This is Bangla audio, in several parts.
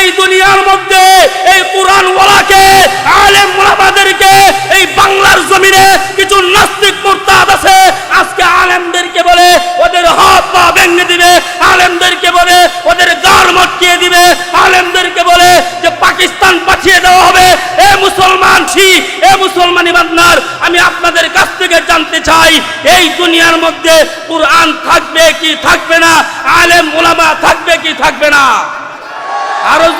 এই দুনিয়ার মধ্যে এই কোরআন ওয়ালাকে আলেম মোলামাদেরকে এই বাংলার জমিনে কিছু নাস্তিক মুরতাদ আছে, আজকে আলেমদেরকে বলে ওদের হাত পা ভেঙে দিবে, আলেমদেরকে বলে ওদের গার মটকিয়ে দিবে, আলেমদেরকে বলে যে পাকিস্তান পাঠিয়ে দেওয়া হবে। এ মুসলমান ছি, এ মুসলমান ইমানদার আমি আপনাদের কাছ থেকে জানতে চাই, এই দুনিয়ার মধ্যে কোরআন থাকবে কি থাকবে না, আলেম ওলামা থাকবে কি থাকবে না?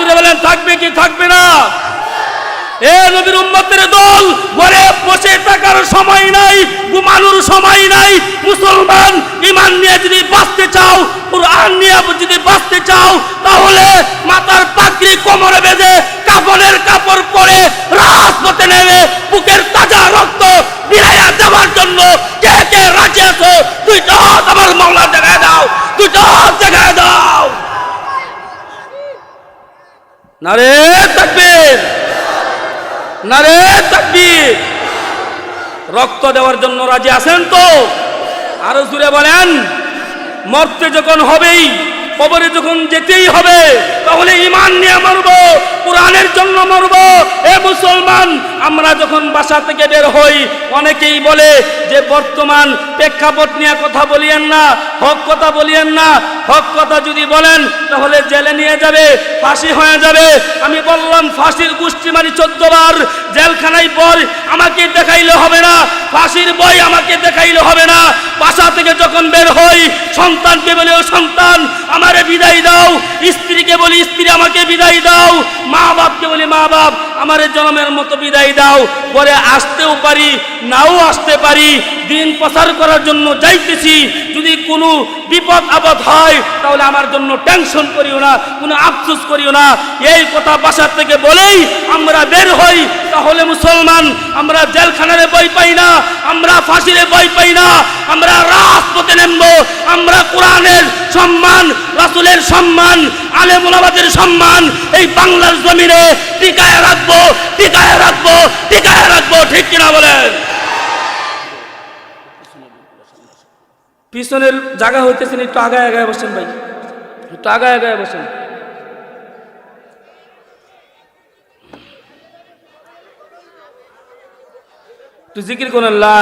জুড়ে বলেন, থাকবে কি থাকবে না? এ নবীর উম্মতের দল ঘরে বসে থাকার সময় নাই, ঘুমানোর সময় নাই। মুসলমান ইমান নিয়ে যদি বাঁচতে চাও, কোরআন নিয়ে যদি বাঁচতে চাও, তাহলে মাথার পাগড়ি কোমরে বেঁধে কাপড়ের কাপড় পরে রাজপথে নেমে বুকের তাজা রক্ত বিরাইয়া দেওয়ার জন্য কে কে রাজি আছো দুইটা হাত আমার মাওলা জায়গায় দাও দুইটা হাত জায়গায় দাও নারে তাকবীর। নারে তাকবীর। রক্ত দেওয়ার জন্য রাজি আছেন তো? আরও জুড়ে বলেন, মরতে যখন হবেই, কবরে যখন যেতেই হবে, তাহলে ইমান নিয়ে মরব, কোরআনের জন্য মরব এ মুসলমান, আমরা যখন বাসা থেকে বের হই, অনেকেই বলে যে বর্তমান প্রেক্ষাপট নিয়ে কথা বলিয়েন না, হক কথা বলিয়েন না। হক কথা যদি বলেন, তাহলে জেলে নিয়ে যাবে, ফাঁসি হয়ে যাবে। আমি বললাম, ফাঁসির গোষ্ঠী মারি চোদ্দ বার, জেলখানায় পর আমাকে দেখাইলে হবে না, ফাঁসির বই আমাকে দেখাইলে হবে না। বাসা থেকে যখন বের হই, সন্তানকে বলে, ও সন্তান, আমারে বিদায় দাও। স্ত্রীকে বলি, স্ত্রী, আমাকে বিদায় দাও। মা বাপকে বলি মা বাপ আমারে জন্মের মতো বিদায় দাও। পরে আসতেও পারি, নাও আসতে পারি। দিন প্রচার করার জন্য যাইতেছি। যদি কোনো বিপদ আপদ হয়, তাহলে আমার জন্য টেনশন করিও না, কোনো আফসোস করিও না। এই কথা বাসার থেকে বলেই আমরা বের হই। তাহলে মুসলমান, আমরা জেলখানারে বই পাই না, আমরা ফাঁসিরে বই পাই না, আমরা রাজপথে নেমবো। আমরা কোরআনের সম্মান, রাসুলের সম্মান আলেমুলাবাদের সম্মান, এই বাংলার জমিনে টিকায় রাখব টিকায় রাখব টিকায় রাখব, ঠিক কিনা বলেন? পিছনের জায়গা হইতেছেন, একটু আগায় আগায় বসেন ভাই। একটু আগায় আগায় বসেন। একটু জিকির করেন, লা